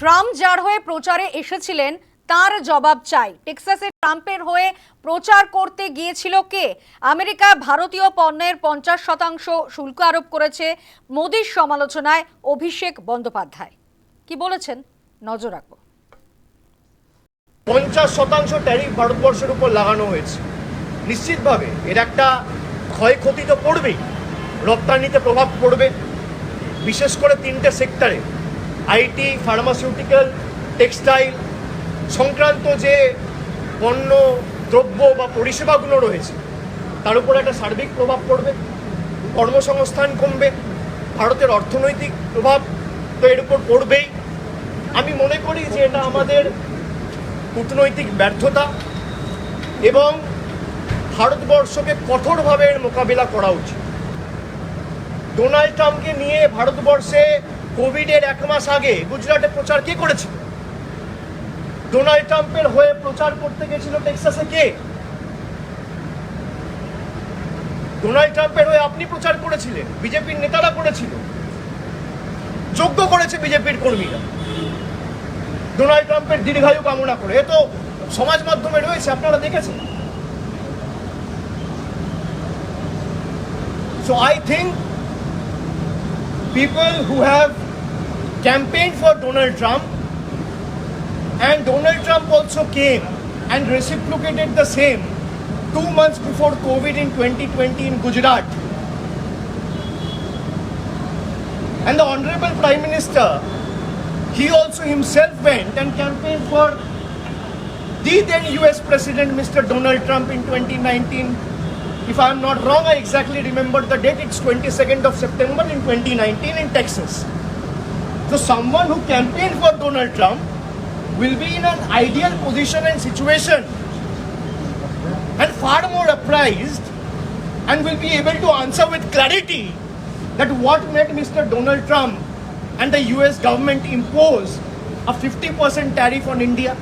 Trump যার হয়ে প্রচারে এসেছিলেন, তার জবাব চাই। টেক্সাসে ট্রাম্পের হয়ে প্রচার করতে গিয়েছিল কে? আমেরিকা ভারতীয় পণ্যের পঞ্চাশ শতাংশ শুল্ক আরোপ করেছে। মোদীর সমালোচনায় অভিষেক বন্দ্যোপাধ্যায়। কি বলেছেন? নজর রাখব পঞ্চাশ শতাংশ ট্যারিফ ভারতবর্ষের উপর লাগানো হয়েছে। নিশ্চিতভাবে এর একটা ক্ষয়ক্ষতি তো পড়বেই। রপ্তানিতে প্রভাব পড়বে। বিশেষ করে তিনটে সেক্টরে। আইটি ফার্মাসিউটিক্যাল টেক্সটাইল সংক্রান্ত যে পণ্য, দ্রব্য বা পরিষেবাগুলো রয়েছে, তার উপর একটা সার্বিক প্রভাব পড়বে, কর্মসংস্থান কমবে, ভারতের অর্থনৈতিক প্রভাব তো এর উপর পড়বেই। আমি মনে করি যে এটা আমাদের কূটনৈতিক ব্যর্থতা এবং ভারতবর্ষকে কঠোরভাবে এর মোকাবিলা করা উচিত। ডোনাল্ড ট্রাম্পকে নিয়ে ভারতবর্ষে কোভিডের এক মাস আগে গুজরাটে প্রচার কে করেছিল? ডোনাল্ড ট্রাম্পের হয়ে প্রচার করতে গেছিল টেক্সাসে কে? ডোনাল্ড ট্রাম্পের হয়ে আপনি প্রচার করেছিলেন, বিজেপির নেতারা করেছিল, যোগ্য করেছে বিজেপির কর্মীরা। ডোনাল্ড ট্রাম্পের দীর্ঘায়ু কামনা করে, এ তো সমাজ মাধ্যমে রয়েছে, আপনারা দেখেছেন। So I think people who have campaigned for Donald Trump and Donald Trump also came and reciprocated the same two months before COVID in 2020 in Gujarat. And the Honorable Prime Minister he also himself went and campaigned for the then US President Mr. Donald Trump in 2019. If I'm not wrong, I exactly remember the date. It's 22nd of September in 2019 in Texas. So someone who campaigned for Donald Trump will be in an ideal position and situation and far more apprised and will be able to answer with clarity that what made Mr. Donald Trump and the US government impose a 50% tariff on India